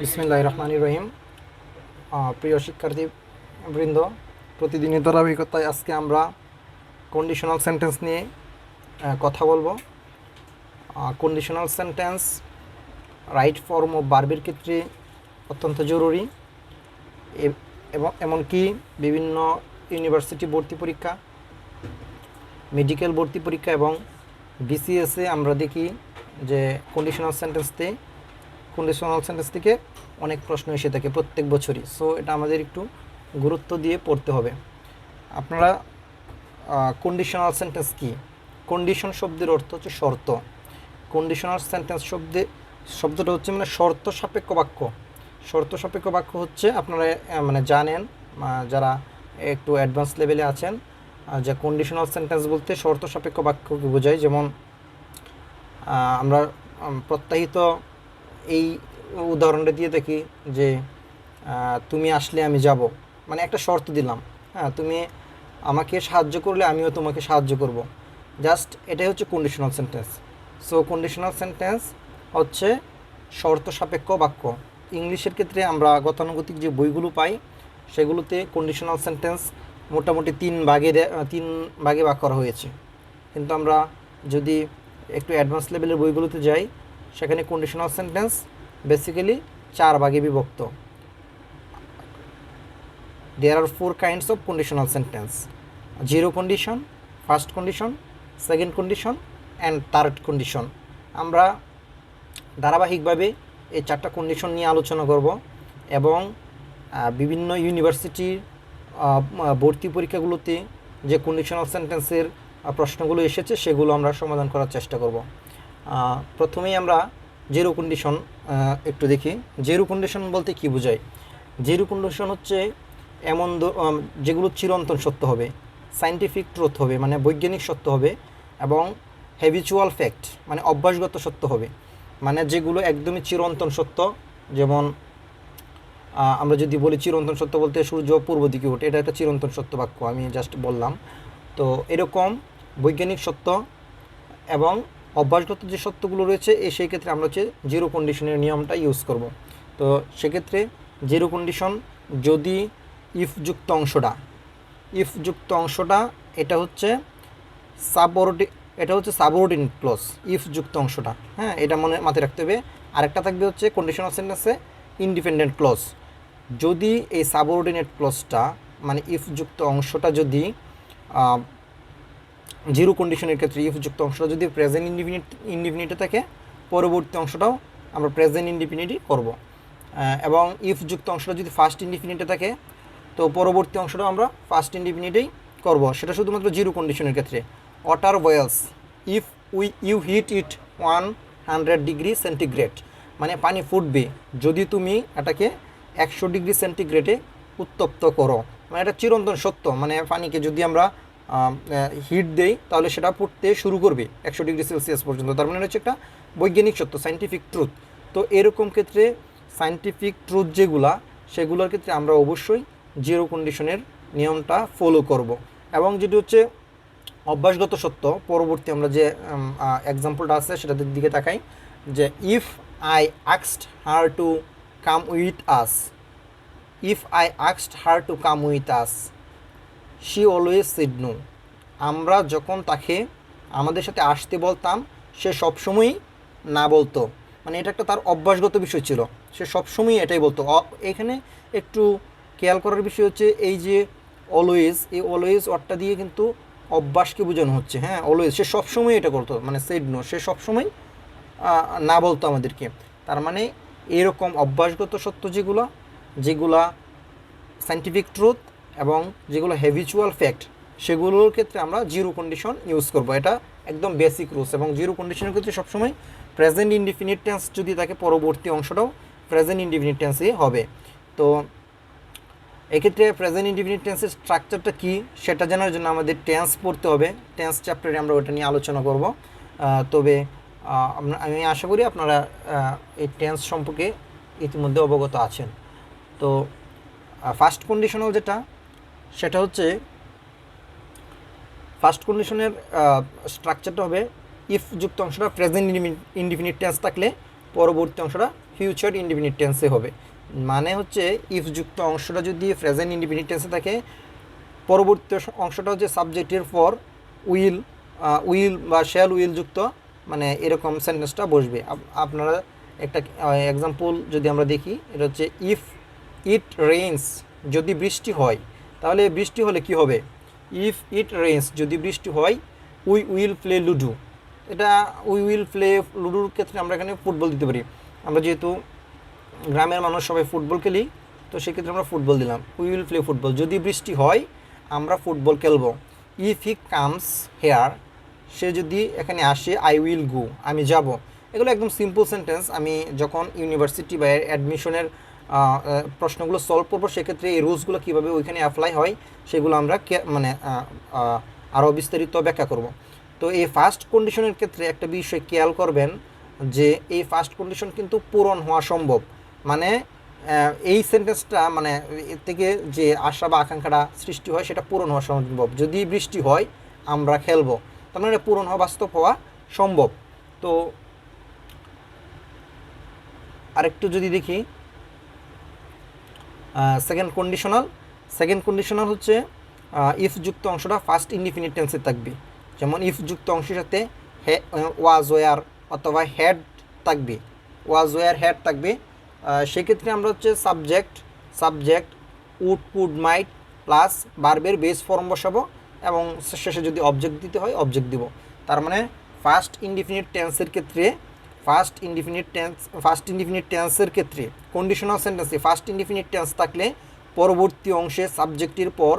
বিসমিল্লাহ রহমান রহিম প্রিয় শিক্ষার্থী বৃন্দ, প্রতিদিনের ধারাবাহিকতায় আজকে আমরা কন্ডিশনাল সেন্টেন্স নিয়ে কথা বলব। কন্ডিশনাল সেন্টেন্স রাইট ফর্ম ও বার্বের ক্ষেত্রে অত্যন্ত জরুরি। এবং এমনকি বিভিন্ন ইউনিভার্সিটি ভর্তি পরীক্ষা মেডিকেল ভর্তি পরীক্ষা এবং বিসিএসে আমরা দেখি যে কন্ডিশনাল সেন্টেন্সতে কন্ডিশনাল সেন্টেন্স থেকে অনেক প্রশ্ন এসে থাকে প্রত্যেক বছরই। সো এটা আমাদের একটু গুরুত্ব দিয়ে পড়তে হবে। আপনারা কন্ডিশনাল সেন্টেন্স কি? কন্ডিশন শব্দের অর্থ হচ্ছে শর্ত। কন্ডিশনাল সেন্টেন্স শব্দে, শব্দটা হচ্ছে মানে শর্ত সাপেক্ষ বাক্য। শর্ত সাপেক্ষ বাক্য হচ্ছে আপনারা মানে জানেন যারা একটু অ্যাডভান্স লেভেলে আছেন যে কন্ডিশনাল সেন্টেন্স বলতে শর্ত সাপেক্ষ বাক্যকে বোঝায়। যেমন আমরা প্রত্যাহিত এই উদাহরণটা দিয়ে দেখি যে তুমি আসলে আমি যাব। মানে একটা শর্ত দিলাম। হ্যাঁ তুমি আমাকে সাহায্য করলে আমিও তোমাকে সাহায্য করব। জাস্ট এটাই হচ্ছে conditional sentence so conditional sentence হচ্ছে শর্ত সাপেক্ষ বাক্য। ইংলিশের ক্ষেত্রে আমরা গতানুগতিক যে বইগুলো পাই, সেগুলোতে কন্ডিশনাল সেন্টেন্স মোটামুটি তিন ভাগে তিন ভাগে ভাগ করা হয়েছে। কিন্তু আমরা যদি একটু অ্যাডভান্স লেভেলের বইগুলোতে যাই সেখানে কন্ডিশনাল সেন্টেন্স বেসিক্যালি চার ভাগে বিভক্ত। There are four kinds of conditional sentence zero condition first condition second condition and third condition আমরা ধারাবাহিকভাবে এই চারটা কন্ডিশন নিয়ে আলোচনা করব এবং বিভিন্ন ইউনিভার্সিটির ভর্তি পরীক্ষাগুলোতে যে কন্ডিশনাল সেন্টেন্সের প্রশ্নগুলো এসেছে সেগুলো আমরা সমাধান করার চেষ্টা করব। প্রথমেই আমরা জিরো কন্ডিশন একটু দেখি। জিরো কন্ডিশন বলতে কি বোঝায়? জিরো কন্ডিশন হচ্ছে এমন যেগুলো চিরন্তন সত্য হবে সাইন্টিফিক ট্রুথ হবে মানে বৈজ্ঞানিক সত্য হবে এবং হ্যাবিচুয়াল ফ্যাক্ট মানে অভ্যাসগত সত্য হবে। মানে যেগুলো একদমই চিরন্তন সত্য, যেমন আমরা যদি বলি চিরন্তন সত্য বলতে সূর্য পূর্ব দিকে ওঠে, এটা একটা চিরন্তন সত্য বাক্য, আমি জাস্ট বললাম। তো এরকম বৈজ্ঞানিক সত্য এবং অভ্যাসগত যে সত্যগুলো রয়েছে এই সেই ক্ষেত্রে আমরা হচ্ছে জিরো কন্ডিশনের নিয়মটা ইউজ করব। তো সেক্ষেত্রে জিরো কন্ডিশন যদি ইফ যুক্ত অংশটা ইফ যুক্ত অংশটা, এটা হচ্ছে সাবঅর্ডি এটা হচ্ছে সাবঅর্ডিনেট ক্লজ ইফ যুক্ত অংশটা। হ্যাঁ এটা মনে, মাথায় রাখতে হবে। আরেকটা থাকবে হচ্ছে কন্ডিশনাল সেন্টেন্সে ইন্ডিপেন্ডেন্ট ক্লজ যদি এই সাবঅর্ডিনেট ক্লজটা মানে ইফ যুক্ত অংশটা যদি জিরো কন্ডিশনের ক্ষেত্রে ইফ যুক্ত অংশটা যদি প্রেজেন্ট ইন্ডিফিনিট ইন্ডিফিনিটে থাকে, পরবর্তী অংশটাও আমরা প্রেজেন্ট ইন্ডিফিনিটই করব। এবং ইফ যুক্ত অংশটা যদি ফার্স্ট ইন্ডিফিনিটে থাকে, তো পরবর্তী অংশটাও আমরা ফার্স্ট ইন্ডিফিনিটেই করব। সেটা শুধুমাত্র জিরো কন্ডিশনের ক্ষেত্রে। Water boils if we you heat it one hundred degree centigrade মানে পানি ফুটবে। যদি তুমি এটাকে একশো ডিগ্রি সেন্টিগ্রেডে উত্তপ্ত করো মানে এটা চিরন্তন সত্য মানে পানিকে যদি আমরা হিট দেই, তাহলে সেটা ফুটতে শুরু করবে একশো ডিগ্রি সেলসিয়াস পর্যন্ত। তার মানে হচ্ছে একটা বৈজ্ঞানিক সত্য সাইন্টিফিক ট্রুথ তো এরকম ক্ষেত্রে সাইন্টিফিক ট্রুথ যেগুলা, সেগুলোর ক্ষেত্রে আমরা অবশ্যই জিরো কন্ডিশনের নিয়মটা ফলো করব। এবং যেটি হচ্ছে অভ্যাসগত সত্য, পরবর্তী আমরা যে এক্সাম্পলটা আছে সেটার দিকে তাকাই, যে if I আক্সড her to come with us if I আক্সড her to come with us she always seed no আমরা যখন তাকে আমাদের সাথে আসতে বলতাম, সে সবসময়ই না বলতো। মানে এটা একটা তার অভ্যাসগত বিষয় ছিল। সে সবসময়ই এটাই বলতো। এখানে একটু খেয়াল করার বিষয় হচ্ছে এই যে অলওয়েজ এই অলওয়েজ ওয়ার্ডটা দিয়ে কিন্তু অভ্যাসকে বোঝানো হচ্ছে। হ্যাঁ অলওয়েজ সে সবসময় এটা করতো। মানে সেড নো সে সবসময় না বলতো আমাদেরকে। তার মানে এরকম অভ্যাসগত সত্য যেগুলো, যেগুলা সাইন্টিফিক ট্রুথ এবং যেগুলো হ্যাবিচুয়াল ফ্যাক্ট সেগুলোর ক্ষেত্রে আমরা জিরো কন্ডিশন ইউজ করব। এটা একদম বেসিক রুলস এবং জিরো কন্ডিশনের ক্ষেত্রে সবসময় প্রেজেন্ট ইনডিফিনিট টেন্স যদি থাকে, পরবর্তী অংশটাও প্রেজেন্ট ইনডিফিনিট টেন্সই হবে। তো এক্ষেত্রে প্রেজেন্ট ইনডিফিনিট টেন্সের স্ট্রাকচারটা কী, সেটা জানার জন্য আমাদের টেন্স পড়তে হবে। টেন্স চ্যাপ্টারে আমরা ওটা নিয়ে আলোচনা করব। তবে আমি আশা করি আপনারা এই টেন্স সম্পর্কে ইতিমধ্যে অবগত আছেন। তো ফার্স্ট কন্ডিশনাল যেটা সেটা হচ্ছে ফার্স্ট কন্ডিশনের স্ট্রাকচারটা হবে ইফ যুক্ত অংশটা প্রেজেন্ট ইনডিফিনিট টেন্স থাকলে পরবর্তী অংশটা ফিউচার ইন্ডিপেন্ডেন্ট টেন্সে হবে। মানে হচ্ছে ইফ যুক্ত অংশটা যদি প্রেজেন্ট ইন্ডিপেন্ডেন্ট টেন্সে থাকে, পরবর্তী অংশটা হচ্ছে সাবজেক্টের পর উইল উইল বা শ্যাল উইল যুক্ত মানে এরকম সেন্টেন্সটা বসবে। আপনারা একটা এক্সাম্পল যদি আমরা দেখি, এটা হচ্ছে ইফ ইট রেইনস যদি বৃষ্টি হয় তাহলে বৃষ্টি হলে কি হবে? ইফ ইট রেইনস যদি বৃষ্টি হয় উই উইল প্লে লুডু এটা উই উইল প্লে লুডুর ক্ষেত্রে আমরা এখানে ফুটবল দিতে পারি। আমরা যেহেতু গ্রামের মানুষ, সবাই ফুটবল খেলি, তো সেক্ষেত্রে আমরা ফুটবল দিলাম। উই উইল প্লে ফুটবল যদি বৃষ্টি হয়, আমরা ফুটবল খেলব। ইফ হি কামস হেয়ার সে যদি এখানে আসে আই উইল গো আমি যাব। এগুলো একদম সিম্পল সেন্টেন্স আমি যখন ইউনিভার্সিটি বা অ্যাডমিশনের প্রশ্নগুলো সলভ করব, সেক্ষেত্রে এই রুলসগুলো কীভাবে ওইখানে অ্যাপ্লাই হয়, সেগুলো আমরা মানে আরও বিস্তারিত ব্যাখ্যা করব। তো এই ফার্স্ট কন্ডিশনের ক্ষেত্রে একটা বিষয় খেয়াল করবেন যে, এই ফার্স্ট কন্ডিশন কিন্তু পূরণ হওয়া সম্ভব। মানে এই সেন্টেন্সটা মানে এর থেকে যে আশা বা আকাঙ্ক্ষাটা সৃষ্টি হয়, সেটা পূরণ হওয়া সম্ভব। যদি বৃষ্টি হয়, আমরা খেলব। তার মানে এটা পূরণ হওয়া, বাস্তব হওয়া সম্ভব। তো, আরেকটু যদি দেখি সেকেন্ড কন্ডিশনাল সেকেন্ড কন্ডিশনাল হচ্ছে ইফ যুক্ত অংশটা ফার্স্ট ইনডিফিনিট টেন্সে থাকবে। যেমন ইফ যুক্ত অংশের সাথে হে ওয়াজ ওয়ার অথবা হেড থাকবে। ওয়াজ ওয়ার হেড থাকবে। সেক্ষেত্রে আমরা হচ্ছে subject subject would could might plus বার্বের base form বসাবো এবং শেষে যদি অবজেক্ট দিতে হয় অবজেক্ট দিব। তার মানে ফার্স্ট ইনডিফিনিট টেন্সের ক্ষেত্রে first indefinite tense first indefinite টেন্সের ক্ষেত্রে কন্ডিশনাল সেন্টেন্সে ফার্স্ট ইনডিফিনিট টেন্স থাকলে পরবর্তী অংশে সাবজেক্টের পর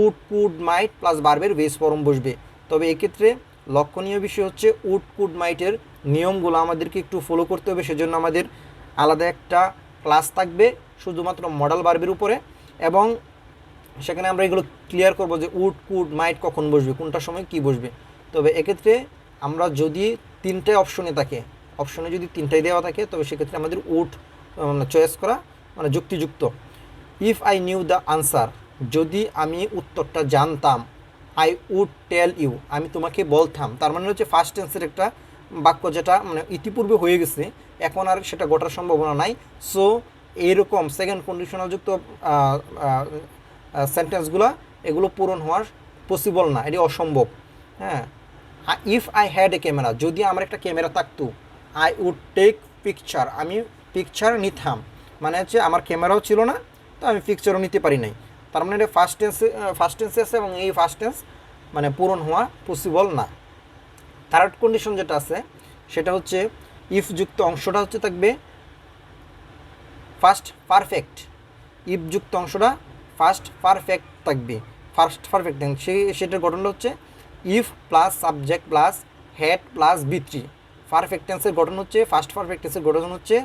উড কুড মাইট প্লাস বার্বের বেস ফর্ম বসবে। তবে এক্ষেত্রে লক্ষণীয় বিষয় হচ্ছে উড কুড মাইটের নিয়মগুলো আমাদেরকে একটু ফলো করতে হবে, সেজন্য আমাদের আলাদা একটা ক্লাস থাকবে শুধুমাত্র মডেল বার্বের উপরে এবং সেখানে আমরা এগুলো ক্লিয়ার করব যে উড কুড মাইট কখন বসবে, কোনটা সময় কি বসবে। তবে এক্ষেত্রে আমরা যদি তিনটে অপশনে থাকে অপশনে যদি তিনটাই দেওয়া থাকে, তবে সেক্ষেত্রে আমাদের উড চয়েস করা মানে যুক্তিযুক্ত। If I knew the answer যদি আমি উত্তরটা জানতাম আই উড টেল ইউ আমি তোমাকে বলতাম, তার মানে হচ্ছে ফার্স্ট টেন্সের একটা বাক্য যেটা মানে ইতিপূর্বে হয়ে গেছে, এখন আর সেটা ঘটার সম্ভাবনা নাই। সো এইরকম সেকেন্ড কন্ডিশনাল যুক্ত সেন্টেন্সগুলো এগুলো পূরণ হওয়ার পসিবল না, এটি অসম্ভব। হ্যাঁ। If I had a camera যদি আমার একটা ক্যামেরা থাকতো আই উড টেক পিকচার আমি পিকচার নিতাম। মানে হচ্ছে আমার ক্যামেরাও ছিল না, তো আমি পিকচারও নিতে পারি নাই। তার মানে এটা ফার্স্ট টেন্সে ফার্স্ট টেন্সে আছে এবং এই ফার্স্ট টেন্স মানে পূরণ হওয়া পসিবল না। থার্ড কন্ডিশন যেটা আছে, সেটা হচ্ছে ইফ যুক্ত অংশটা হচ্ছে থাকবে ফার্স্ট পারফেক্ট ইফ যুক্ত অংশটা ফার্স্ট পারফেক্ট থাকবে। ফার্স্ট পারফেক্ট সেই সেটার গঠন হচ্ছে if plus subject plus had plus V three perfect টেন্সের গঠন হচ্ছে ফার্স্ট পারফেক্ট টেন্সের গঠন হচ্ছে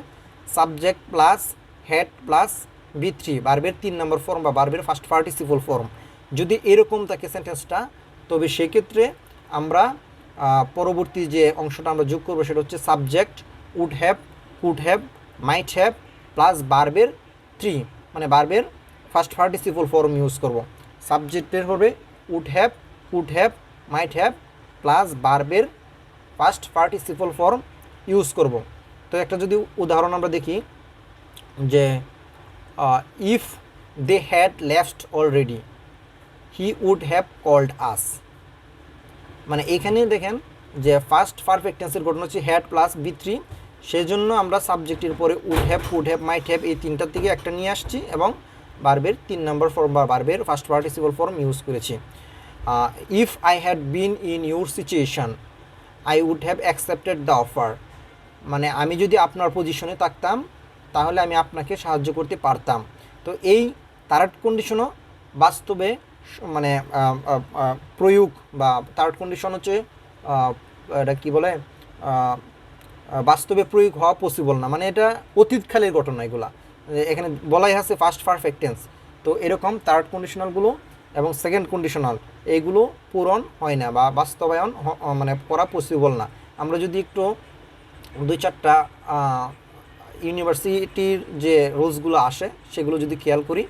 subject plus had plus V three বার্বের তিন নম্বর ফর্ম বা বার্বের ফার্স্ট পার্টিসিপল ফর্ম যদি এরকম থাকে সেন্টেন্সটা তবে সেক্ষেত্রে আমরা পরবর্তী যে অংশটা আমরা যোগ করব সেটা হচ্ছে subject would have could have might have plus বার্বের three মানে বার্বের ফার্স্ট পার্টিসিপল ফর্ম ইউজ করব। সাবজেক্টের হবে would have could have might have plus বার্বের first participle form use করব। তো একটা যদি উদাহরণ আমরা দেখি যে if they had left already he would have called us মানে এখানে দেখেন যে ফার্স্ট পারফেক্ট টেন্সের গঠন হচ্ছে হ্যাড প্লাস বি থ্রি সেজন্য আমরা সাবজেক্টের পরে would have would have might have এই তিনটার থেকে একটা নিয়ে আসছি এবং বার্বের তিন নম্বর ফর্ম বা বার্বের ফার্স্ট পার্টিসিপল ফর্ম ইউজ করেছি। If I had been in your situation I would have accepted the offer মানে আমি যদি আপনার পজিশনে থাকতাম, তাহলে আমি আপনাকে সাহায্য করতে পারতাম। তো এই থার্ড কন্ডিশনও বাস্তবে মানে প্রয়োগ বা থার্ড কন্ডিশন হচ্ছে এটা কি বলে বাস্তবে প্রয়োগ হওয়া পসিবল না। মানে এটা অতীতকালের ঘটনা এগুলা। এখানে বলাই আছে ফার্স্ট পারফেক্ট টেন্স তো এরকম থার্ড কন্ডিশনালগুলো এবং সেকেন্ড কন্ডিশনাল এইগুলো পূরণ হয় না বা বাস্তবায়ন মানে করা পসিবল না। আমরা যদি একটু দুই চারটা ইউনিভার্সিটির যে রুলসগুলো আসে, সেগুলো যদি খেয়াল করি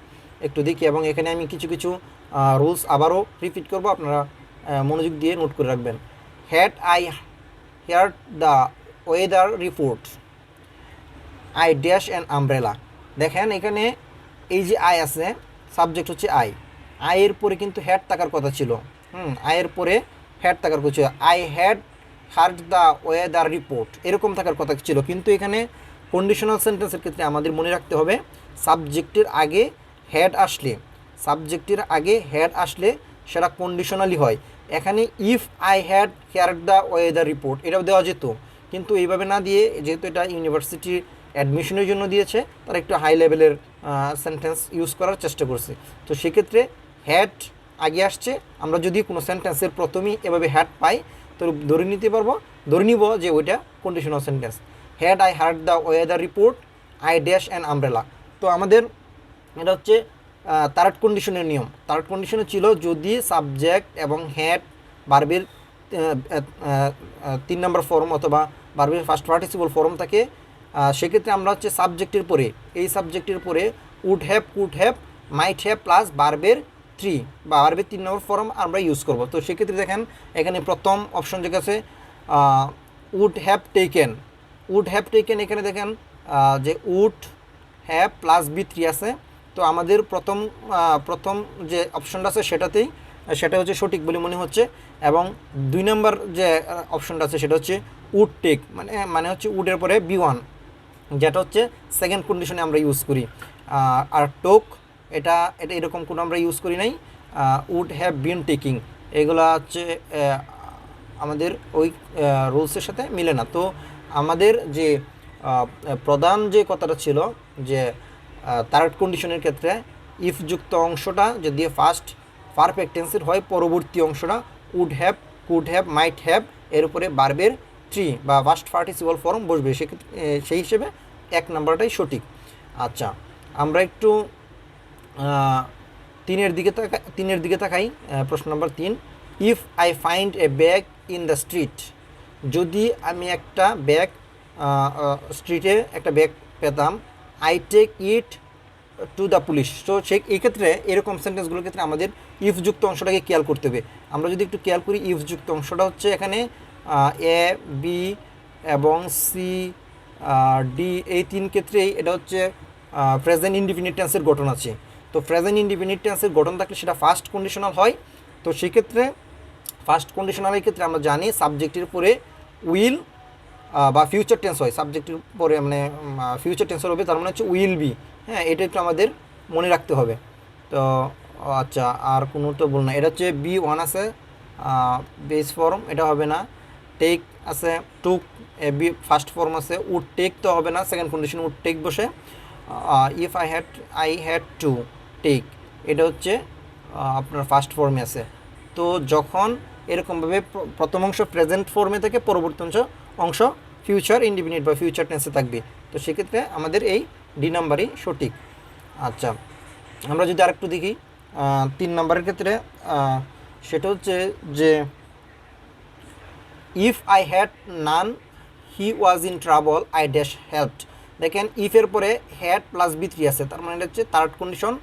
একটু দেখি। এবং এখানে আমি কিছু কিছু রুলস আবারও রিপিট করব, আপনারা মনোযোগ দিয়ে নোট করে রাখবেন। Had I hear the weather report I dash and umbrella দেখেন এখানে এই যে আই আছে সাবজেক্ট হচ্ছে আই আয়ের পরে কিন্তু হ্যাড থাকার কথা ছিল। হুম, আয়ের পরে হ্যাড থাকার কথা ছিল। I had heard the weather report এরকম থাকার কথা ছিল। কিন্তু এখানে কন্ডিশনাল সেন্টেন্সের ক্ষেত্রে আমাদের মনে রাখতে হবে সাবজেক্টের আগে হেড আসলে সাবজেক্টের আগে হেড আসলে সেটা কন্ডিশনালি হয়। এখানে if I had heard the weather report এটাও দেওয়া যেত। কিন্তু এইভাবে না দিয়ে, যেহেতু এটা ইউনিভার্সিটি অ্যাডমিশনের জন্য দিয়েছে, তারা একটু হাই লেভেলের সেন্টেন্স ইউজ করার চেষ্টা করছে। তো সেক্ষেত্রে হ্যাড আগে আসছে, আমরা যদি কোনো সেন্টেন্সের প্রথমেই এভাবে হ্যাড পাই, তো ধরে নিতে পারব, ধরে নিব যে ওইটা conditional sentence had I heard the weather report I dash and umbrella তো আমাদের এটা হচ্ছে থার্ড কন্ডিশনের নিয়ম। থার্ড কন্ডিশনে ছিল যদি সাবজেক্ট এবং হ্যাড বার্বের তিন নম্বর ফর্ম অথবা বার্বের ফার্স্ট পার্টিসিপল ফর্ম থাকে সেক্ষেত্রে আমরা হচ্ছে সাবজেক্টের পরে, এই সাবজেক্টের পরে would have could have might have plus বার্বের three বা বার্বের তিন নম্বর ফর্ম আমরা ইউজ করব। তো সেক্ষেত্রে দেখেন, এখানে প্রথম অপশন যে আছে would have taken would have taken এখানে দেখেন যে would have plus V three আছে। তো আমাদের প্রথম প্রথম যে অপশনটা আছে সেটাতেই, সেটা হচ্ছে সঠিক বলে মনে হচ্ছে। এবং দুই নম্বর যে অপশনটা আছে সেটা হচ্ছে উড টেক মানে মানে হচ্ছে উডের পরে বি ওয়ান যেটা হচ্ছে সেকেন্ড কন্ডিশনে আমরা ইউজ করি। আর টোক এটা এটা এরকম কোনো আমরা ইউজ করি নাই। উড হ্যাভ বিন টেকিং এগুলো হচ্ছে আমাদের ওই রুলসের সাথে মিলে না। তো আমাদের যে প্রধান যে কথাটা ছিল যে থার্ড কন্ডিশনের ক্ষেত্রে ইফ যুক্ত অংশটা যদি ফার্স্ট পারফেক্ট টেন্সের হয়, পরবর্তী অংশটা would have could have might have এর উপরে বার্বের থ্রি বা ফার্স্ট পার্টিসিপল ফর্ম বসবে। সেক্ষেত্রে সেই হিসেবে এক নাম্বারটাই সঠিক। আচ্ছা আমরা একটু তিনের দিকে তাকা তিনের দিকে তাকাই প্রশ্ন নম্বর তিন। If I find a bag in the street যদি আমি একটা ব্যাগ স্ট্রিটে একটা ব্যাগ পেতাম I take it to the police তো সেই, এই ক্ষেত্রে এরকম সেন্টেন্সগুলোর ক্ষেত্রে আমাদের ইফযুক্ত অংশটাকে খেয়াল করতে হবে। আমরা যদি একটু খেয়াল করি ইফযুক্ত অংশটা হচ্ছে এখানে এ বি এবং সি ডি এই তিন ক্ষেত্রেই এটা হচ্ছে প্রেজেন্ট টেন্সের গঠন আছে। তো প্রেজেন্ট ইন্ডিপেন্ডেন্ট টেন্সের গঠন থাকলে সেটা ফার্স্ট কন্ডিশনাল হয়। তো সেক্ষেত্রে ফার্স্ট কন্ডিশনালের ক্ষেত্রে আমরা জানি সাবজেক্টের পরে উইল বা ফিউচার টেন্স হয়। সাবজেক্টের পরে মানে ফিউচার টেন্সের হবে, তার মানে হচ্ছে উইল বি হ্যাঁ এটা একটু আমাদের মনে রাখতে হবে। তো আচ্ছা আর কোনো তো বল না। এটা হচ্ছে বি ওয়ান আছে বেস ফর্ম এটা হবে না। টেক আছে টুক বি ফার্স্ট ফর্ম আছে। উড টেক তো হবে না সেকেন্ড কন্ডিশন উড টেক বসে। If I had I had to take, এটা হচ্ছে আপনার ফার্স্ট ফর্মে আছে। তো যখন এরকমভাবে প্র- প্রথম অংশ প্রেজেন্ট ফর্মে থেকে পরবর্তী অংশ অংশ ফিউচার ইন্ডিপেন্ডেন্ট বা ফিউচার টেন্সে থাকবে। তো সেক্ষেত্রে আমাদের এই ডি নাম্বারই সঠিক। আচ্ছা আমরা যদি আরেকটু দেখি তিন নাম্বারের ক্ষেত্রে সেটা হচ্ছে যে if I had none he was in trouble I dash helped দেখেন ইফের পরে হ্যাড প্লাস বি থ্রি আছে, তার মানে এটা হচ্ছে third condition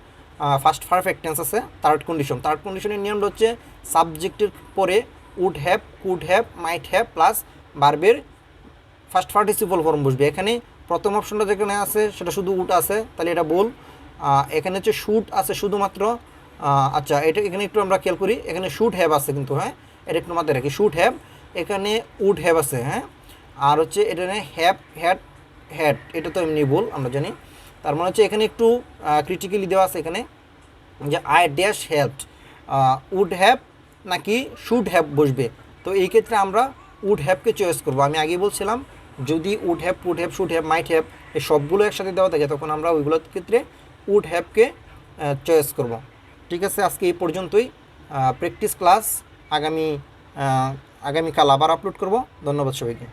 first perfect tense আছে থার্ড কন্ডিশন থার্ড কন্ডিশনের নিয়মটা হচ্ছে সাবজেক্টের পরে would have could have might have plus বার্বের first participle form বসবে। এখানে প্রথম অপশনটা যেখানে আছে, সেটা শুধু উট আছে, তাহলে এটা বল এখানে হচ্ছে শুট আছে শুধুমাত্র। আচ্ছা এটা এখানে একটু আমরা খেয়াল করি, এখানে শুট হ্যাভ আছে কিন্তু হ্যাঁ? এটা একটু মাথায় রাখি শুট হ্যাভ এখানে উড হ্যাভ আছে হ্যাঁ? আর হচ্ছে এটা হ্যাভ হ্যাড হ্যাড এটা তো এমনি বল আমরা জানি। তার মানে হচ্ছে এখানে একটু ক্রিটিক্যালি দেওয়া আছে এখানে, যে I dash helped would have নাকি শুড হ্যাভ বসবে। তো এই ক্ষেত্রে আমরা উড হ্যাভকে চয়েস করব। আমি আগেই বলছিলাম, যদি would have would have should have might have এই সবগুলো একসাথে দেওয়া থাকে, তখন আমরা ওইগুলোর ক্ষেত্রে উড হ্যাভকে চয়েস করব। ঠিক আছে, আজকে এই পর্যন্তই। প্র্যাকটিস ক্লাস আগামী আগামীকাল আবার আপলোড করব। ধন্যবাদ সবাইকে।